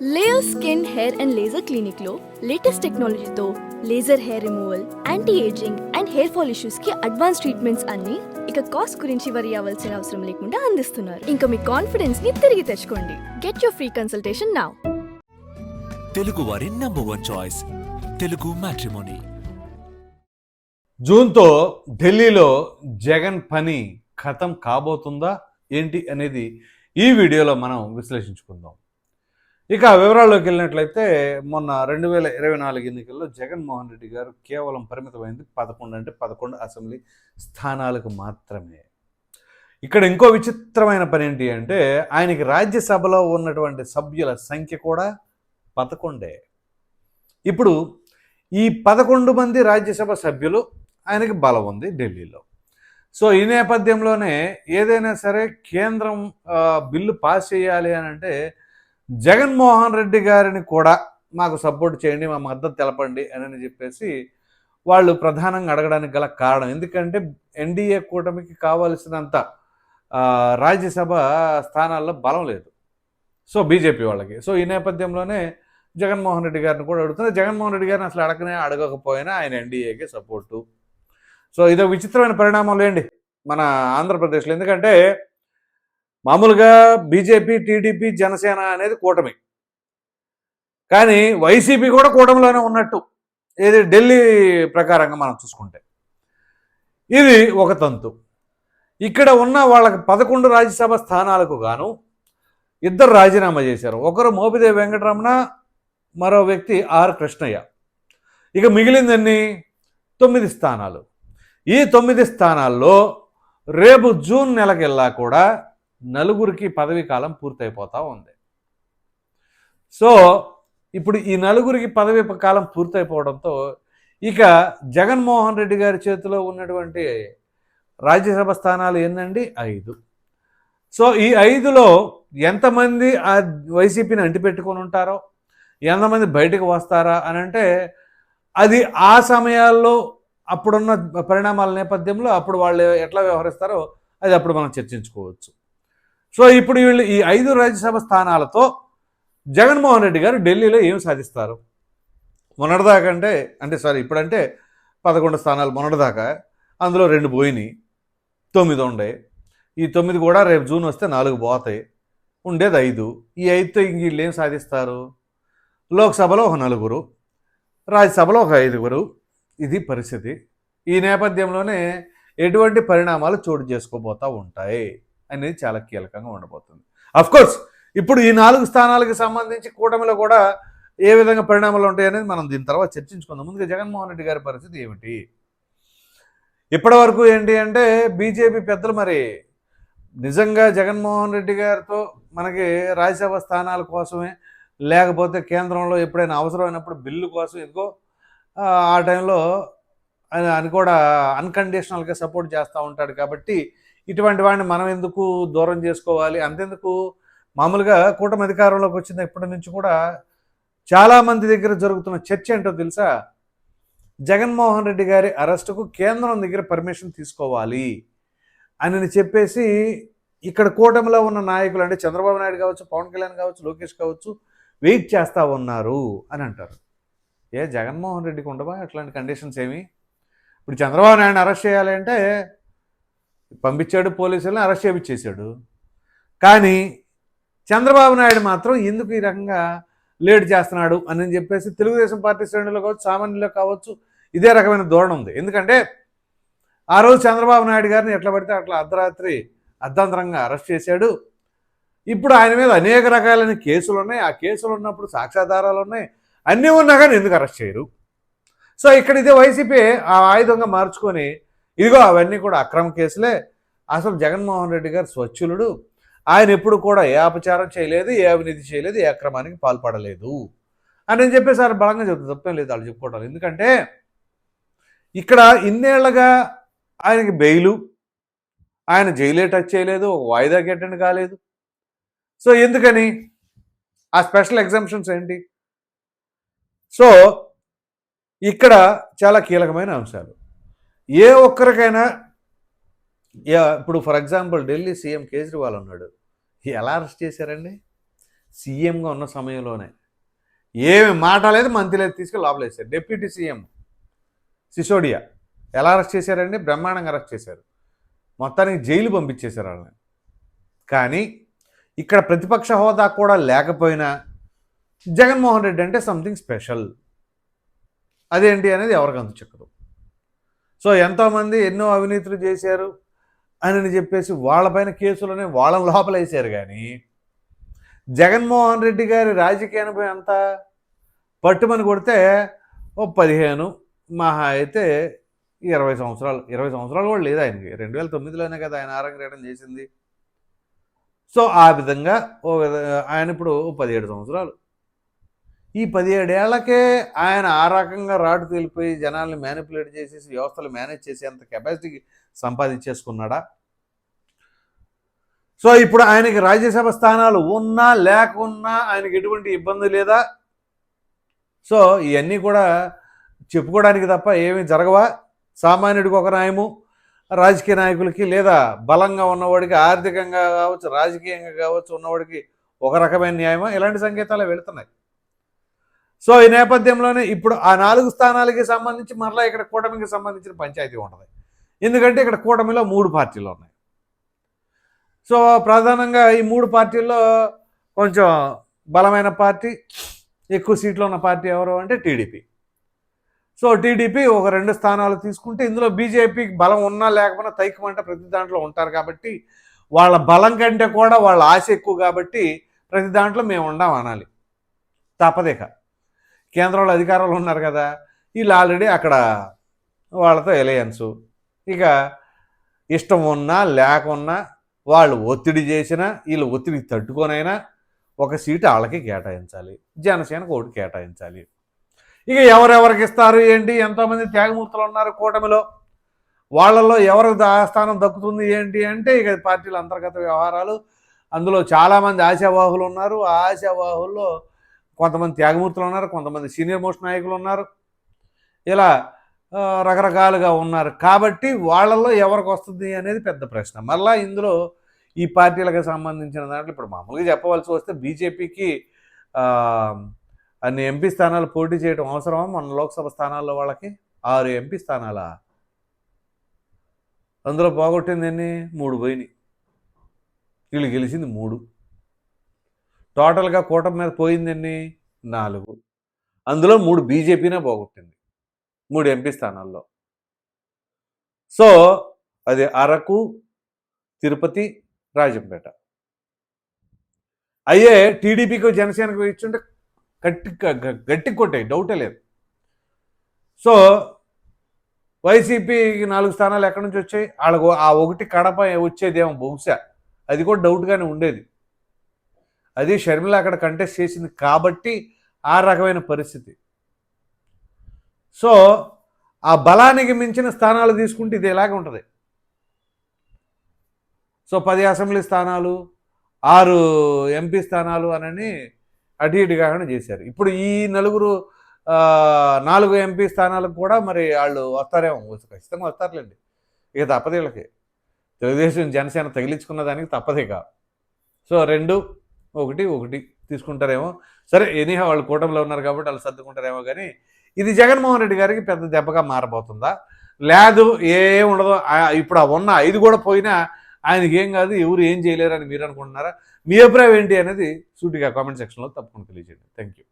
Layer skin hair and laser క్లినిక్లో latest టెక్నాలజీతో laser hair removal anti ageing and hair fall ఇష్యూస్కి advance treatments అన్ని ఇక cost గురించి వరి అవ్వాల్సిన అవసరం లేకుండా అందిస్తున్నారు. ఇంకా మీ కాన్ఫిడెన్స్ని తిరిగి తెచ్చుకోండి. Get your free consultation now Telugu వారి number one choice Telugu matrimony జూన్తో ఢిల్లీలో జగన్ పని ఖతం కాబోతుందా ఏంటి అనేది ఈ వీడియోలో మనం విశ్లేషించుకుందాం. ఇక వివరాల్లోకి వెళ్ళినట్లయితే మొన్న రెండు వేల ఇరవై నాలుగు ఎన్నికల్లో జగన్మోహన్ రెడ్డి గారు కేవలం పరిమితమైంది పదకొండు అంటే పదకొండు అసెంబ్లీ స్థానాలకు మాత్రమే. ఇక్కడ ఇంకో విచిత్రమైన పని ఏంటి అంటే ఆయనకి రాజ్యసభలో ఉన్నటువంటి సభ్యుల సంఖ్య కూడా పదకొండే. ఇప్పుడు ఈ పదకొండు మంది రాజ్యసభ సభ్యులు ఆయనకి బలం ఉంది ఢిల్లీలో. సో ఈ నేపథ్యంలోనే ఏదైనా సరే కేంద్రం బిల్లు పాస్ చేయాలి అని అంటే జగన్మోహన్ రెడ్డి గారిని కూడా మాకు సపోర్ట్ చేయండి మా మద్దతు తెలపండి అని చెప్పేసి వాళ్ళు ప్రధానంగా అడగడానికి గల కారణం. ఎందుకంటే ఎన్డీఏ కూటమికి కావాల్సినంత రాజ్యసభ స్థానాల్లో బలం లేదు. సో బీజేపీ వాళ్ళకి. సో ఈ నేపథ్యంలోనే జగన్మోహన్ రెడ్డి గారిని కూడా అడుగుతున్నారు. జగన్మోహన్ రెడ్డి గారిని అసలు అడగనే అడగకపోయినా ఆయన ఎన్డీఏకి సపోర్టు. సో ఇదో విచిత్రమైన పరిణామం లేండి మన ఆంధ్రప్రదేశ్లో. ఎందుకంటే మామూలుగా బీజేపీ టీడీపీ జనసేన అనేది కూటమి. కానీ వైసీపీ కూడా కూటమిలోనే ఉన్నట్టు. ఇది ఢిల్లీ ప్రకారంగా మనం చూసుకుంటే. ఇది ఒక తంతు. ఇక్కడ ఉన్న వాళ్ళకి పదకొండు రాజ్యసభ స్థానాలకు గాను ఇద్దరు రాజీనామా చేశారు. ఒకరు మోపిదేవి వెంకటరమణ మరో వ్యక్తి ఆర్ కృష్ణయ్య. ఇక మిగిలిందన్ని తొమ్మిది స్థానాలు. ఈ తొమ్మిది స్థానాల్లో రేపు జూన్ నెలకెల్లా కూడా నలుగురికి పదవీ కాలం పూర్తయిపోతూ ఉంది. సో ఇప్పుడు ఈ నలుగురికి పదవీ కాలం పూర్తయిపోవడంతో ఇక జగన్మోహన్ రెడ్డి గారి చేతిలో ఉన్నటువంటి రాజ్యసభ స్థానాలు ఏందండి ఐదు. సో ఈ ఐదులో ఎంతమంది ఆ వైసీపీని అంటిపెట్టుకొని ఉంటారో ఎంతమంది బయటకు వస్తారా అని అంటే అది ఆ సమయాల్లో అప్పుడున్న పరిణామాల నేపథ్యంలో అప్పుడు వాళ్ళు ఎట్లా వ్యవహరిస్తారో అది అప్పుడు మనం చర్చించుకోవచ్చు. సో ఇప్పుడు వీళ్ళు ఈ ఐదు రాజ్యసభ స్థానాలతో జగన్మోహన్ రెడ్డి గారు ఢిల్లీలో ఏం సాధిస్తారు? మొన్నటిదాకంటే అంటే సారీ ఇప్పుడంటే పదకొండు స్థానాలు మొన్నటిదాకా అందులో రెండు పోయినాయి తొమ్మిది ఉండే. ఈ తొమ్మిది కూడా రేపు జూన్ వస్తే నాలుగు పోతాయి ఉండేది ఐదు. ఈ ఐదుతో ఇంక వీళ్ళు ఏం సాధిస్తారు? లోక్సభలో ఒక నలుగురు రాజ్యసభలో ఒక ఐదుగురు. ఇది పరిస్థితి. ఈ నేపథ్యంలోనే ఎటువంటి పరిణామాలు చోటు చేసుకోబోతూ ఉంటాయి? అనేది చాలా కీలకంగా ఉండబోతుంది. కోర్స్ ఇప్పుడు ఈ నాలుగు స్థానాలకు సంబంధించి కూటమిలో కూడా ఏ విధంగా పరిణామాలు ఉంటాయి అనేది మనం దీని తర్వాత చర్చించుకుందాం. ముందుగా జగన్మోహన్ రెడ్డి గారి పరిస్థితి ఏమిటి? ఇప్పటి వరకు ఏంటి అంటే బీజేపీ పెద్దలు మరి నిజంగా జగన్మోహన్ రెడ్డి గారితో మనకి రాజ్యసభ స్థానాల కోసమే లేకపోతే కేంద్రంలో ఎప్పుడైనా అవసరమైనప్పుడు బిల్లు కోసం ఎందుకో ఆ టైంలో అని అని కూడా అన్కండిషనల్గా సపోర్ట్ చేస్తూ ఉంటాడు కాబట్టి ఇటువంటి వాడిని మనం ఎందుకు దూరం చేసుకోవాలి? అంతెందుకు? మామూలుగా కూటమి అధికారంలోకి వచ్చిన ఇప్పటి నుంచి కూడా చాలామంది దగ్గర జరుగుతున్న చర్చ ఏంటో తెలుసా? జగన్మోహన్ రెడ్డి గారి అరెస్టుకు కేంద్రం దగ్గర పర్మిషన్ తీసుకోవాలి అని చెప్పేసి ఇక్కడ కూటమిలో ఉన్న నాయకులు అంటే చంద్రబాబు నాయుడు కావచ్చు పవన్ కళ్యాణ్ కావచ్చు లోకేష్ కావచ్చు వెయిట్ చేస్తూ ఉన్నారు అని అంటారు. ఏ జగన్మోహన్ రెడ్డికి ఉండవా? అట్లాంటి కండిషన్స్ ఏమి? ఇప్పుడు చంద్రబాబు నాయుడు అరెస్ట్ చేయాలి అంటే పంపించాడు పోలీసులను అరెస్ట్ చేయించేశాడు. కానీ చంద్రబాబు నాయుడు మాత్రం ఎందుకు ఈ రకంగా లేట్ చేస్తున్నాడు అని చెప్పేసి తెలుగుదేశం పార్టీ శ్రేణులు కావచ్చు సామాన్యులు కావచ్చు ఇదే రకమైన ధోరణి ఉంది. ఎందుకంటే ఆ రోజు చంద్రబాబు నాయుడు గారిని ఎట్లా పడితే అట్లా అర్ధరాత్రి అర్ధాంతరంగా అరెస్ట్ చేశాడు. ఇప్పుడు ఆయన మీద అనేక రకాలైన కేసులు ఉన్నాయి. ఆ కేసులు ఉన్నప్పుడు సాక్ష్యాధారాలు ఉన్నాయి. అన్నీ ఉన్నా కానీ ఎందుకు అరెస్ట్ చేయరు? సో ఇక్కడ ఇదే వైసీపీ ఆ ఆయుధంగా మార్చుకొని ఇదిగో అవన్నీ కూడా అక్రమ కేసులే. అసలు జగన్మోహన్ రెడ్డి గారు స్వచ్ఛులుడు. ఆయన ఎప్పుడు కూడా ఏ అపచారం చేయలేదు ఏ అవినీతి చేయలేదు ఏ అక్రమానికి పాల్పడలేదు. అని నేను చెప్పేసి ఆయన బలంగా చెప్తుంది తప్పేం లేదు వాళ్ళు చెప్పుకోవటం ఎందుకంటే ఇక్కడ ఇన్నేళ్ళగా ఆయనకి బెయిలు ఆయన జైలే టచ్ చేయలేదు ఒక వాయిదాకి అటెండ్ కాలేదు. సో ఎందుకని? ఆ స్పెషల్ ఎగ్జామ్షన్స్ ఏంటి? సో ఇక్కడ చాలా కీలకమైన అంశాలు. ఏ ఒక్కరికైనా ఇప్పుడు for example Delhi CM Kejriwal ఉన్నాడు. ఎలా అరెస్ట్ చేశారండి? సీఎంగా ఉన్న సమయంలోనే. ఏమి మాట లేదు మంత్రి లేదు తీసుకుని లోపలేశారు డిప్యూటీ సీఎం సిసోడియా ఎలా అరెస్ట్ చేశారండి? బ్రహ్మాండంగా అరెస్ట్ చేశారు. మొత్తానికి జైలు పంపించేశారు వాళ్ళని. కానీ ఇక్కడ ప్రతిపక్ష హోదా కూడా లేకపోయినా జగన్మోహన్ రెడ్డి అంటే సంథింగ్ స్పెషల్ అదేంటి అనేది ఎవరికి అంత చెక్కదు. సో ఎంతోమంది ఎన్నో అవినీతులు చేశారు అని చెప్పేసి వాళ్ళపైన కేసులని వాళ్ళని లోపలేశారు కానీ జగన్మోహన్ రెడ్డి గారి రాజకీయ అనుభవం ఎంత పట్టుమని కొడితే ఓ పదిహేను మహా అయితే ఇరవై సంవత్సరాలు ఇరవై సంవత్సరాలు కూడా లేదు ఆయనకి. రెండు వేల తొమ్మిదిలోనే కదా ఆయన ఆరంగేయడం చేసింది. సో ఆ విధంగా ఓ విధంగా ఆయన ఇప్పుడు ఓ పదిహేడు సంవత్సరాలు ఈ పదిహేడేళ్ళకే ఆయన ఆ రకంగా రాటు తేలిపోయి జనాల్ని మేనిపులేట్ చేసేసి వ్యవస్థలు మేనేజ్ చేసి అంత కెపాసిటీ సంపాదించేసుకున్నాడా? సో ఇప్పుడు ఆయనకి రాజ్యసభ స్థానాలు ఉన్నా లేకున్నా ఆయనకి ఎటువంటి ఇబ్బంది లేదా? సో ఇవన్నీ కూడా చెప్పుకోవడానికి తప్ప ఏమీ జరగవా? సామాన్యుడికి ఒక న్యాయము రాజకీయ నాయకులకి లేదా బలంగా ఉన్నవాడికి ఆర్థికంగా కావచ్చు రాజకీయంగా కావచ్చు ఉన్నవాడికి ఒక రకమైన న్యాయమా? ఇలాంటి సంకేతాలు వెళుతున్నాయి. సో ఈ నేపథ్యంలోనే ఇప్పుడు ఆ నాలుగు స్థానాలకి సంబంధించి మరలా ఇక్కడ కూటమికి సంబంధించిన పంచాయతీ ఉంటుంది. ఎందుకంటే ఇక్కడ కూటమిలో మూడు పార్టీలు ఉన్నాయి. సో ప్రధానంగా ఈ మూడు పార్టీల్లో కొంచెం బలమైన పార్టీ ఎక్కువ సీట్లు ఉన్న పార్టీ ఎవరు అంటే టీడీపీ. సో టీడీపీ ఒక రెండు స్థానాలు తీసుకుంటే ఇందులో బీజేపీకి బలం ఉన్నా లేకపోయినా తైకమంటే ప్రతి దాంట్లో ఉంటారు కాబట్టి వాళ్ళ బలం కంటే కూడా వాళ్ళ ఆశ ఎక్కువ కాబట్టి ప్రతి దాంట్లో మేము ఉండాం అనాలి. తప్పదేక కేంద్రంలో అధికారంలో ఉన్నారు కదా వీళ్ళు ఆల్రెడీ అక్కడ వాళ్ళతో ఎలయన్సు ఇక ఇష్టం ఉన్నా లేకున్నా వాళ్ళు ఒత్తిడి చేసినా వీళ్ళు ఒత్తిడికి తట్టుకొనైనా ఒక సీటు వాళ్ళకి కేటాయించాలి. జనసేనకు ఒకటి కేటాయించాలి. ఇక ఎవరెవరికి ఇస్తారు ఏంటి ఎంతోమంది త్యాగమూర్తులు ఉన్నారు కూటమిలో. వాళ్ళల్లో ఎవరికి ఆ స్థానం దక్కుతుంది ఏంటి అంటే ఇక పార్టీల అంతర్గత వ్యవహారాలు. అందులో చాలామంది ఆశావాహులు ఉన్నారు. ఆ ఆశావాహుల్లో కొంతమంది త్యాగమూర్తులు ఉన్నారు కొంతమంది సీనియర్ మోస్ట్ నాయకులు ఉన్నారు. ఇలా రకరకాలుగా ఉన్నారు. కాబట్టి వాళ్ళల్లో ఎవరికి వస్తుంది అనేది పెద్ద ప్రశ్న. మళ్ళీ ఇందులో ఈ పార్టీలకు సంబంధించిన దాంట్లో ఇప్పుడు మామూలుగా చెప్పవలసి వస్తే బీజేపీకి అన్ని ఎంపీ స్థానాలు పోటీ చేయడం అవసరమా? మన లోక్సభ స్థానాల్లో వాళ్ళకి ఆరు ఎంపీ స్థానాలా? అందులో పోగొట్టింది ఎన్ని? మూడు పోయినాయి. వీళ్ళు గెలిచింది మూడు. టోటల్గా కూటమి మీద పోయిందండి నాలుగు. అందులో మూడు బీజేపీనే పోగొట్టింది. మూడు ఎంపీ స్థానాల్లో. సో అది అరకు తిరుపతి రాజంపేట. అయ్యే టీడీపీకి జనసేనకు ఇచ్చుంటే గట్టి గట్టి కొట్టాయి. డౌటే లేదు. సో వైసీపీకి నాలుగు స్థానాలు ఎక్కడి నుంచి వచ్చాయి? వాళ్ళకు ఆ ఒకటి కడప వచ్చేదేమో బహుశా. అది కూడా డౌట్గానే ఉండేది. అది షర్మిల అక్కడ కంటెస్ట్ చేసింది కాబట్టి ఆ రకమైన పరిస్థితి. సో ఆ బలానికి మించిన స్థానాలు తీసుకుంటే ఇది ఎలాగ ఉంటుంది? సో పది అసెంబ్లీ స్థానాలు ఆరు ఎంపీ స్థానాలు అనని అటు ఇటు కాకుండా చేశారు. ఇప్పుడు ఈ నలుగురు నాలుగు ఎంపీ స్థానాలకు కూడా మరి వాళ్ళు వస్తారేమో. ఖచ్చితంగా వస్తారులేండి. ఇక తప్పదు వీళ్ళకి. తెలుగుదేశం జనసేన తగిలించుకున్న దానికి తప్పదే కాదు సో రెండు ఒకటి ఒకటి తీసుకుంటారేమో. సరే ఎనీహా వాళ్ళు కూటమిలో ఉన్నారు కాబట్టి వాళ్ళు సర్దుకుంటారేమో కానీ ఇది జగన్మోహన్ రెడ్డి గారికి పెద్ద దెబ్బగా మారబోతుందా? లేదు ఏం ఉండదు. ఇప్పుడు ఆ ఉన్న ఐదు కూడా పోయినా ఆయనకి ఏం కాదు ఎవరు ఏం చేయలేరు అని మీరు అనుకుంటున్నారా? మీ అభిప్రాయం ఏంటి అనేది సూటిగా కామెంట్ సెక్షన్లో తప్పకుండా తెలియజేయండి. Thank you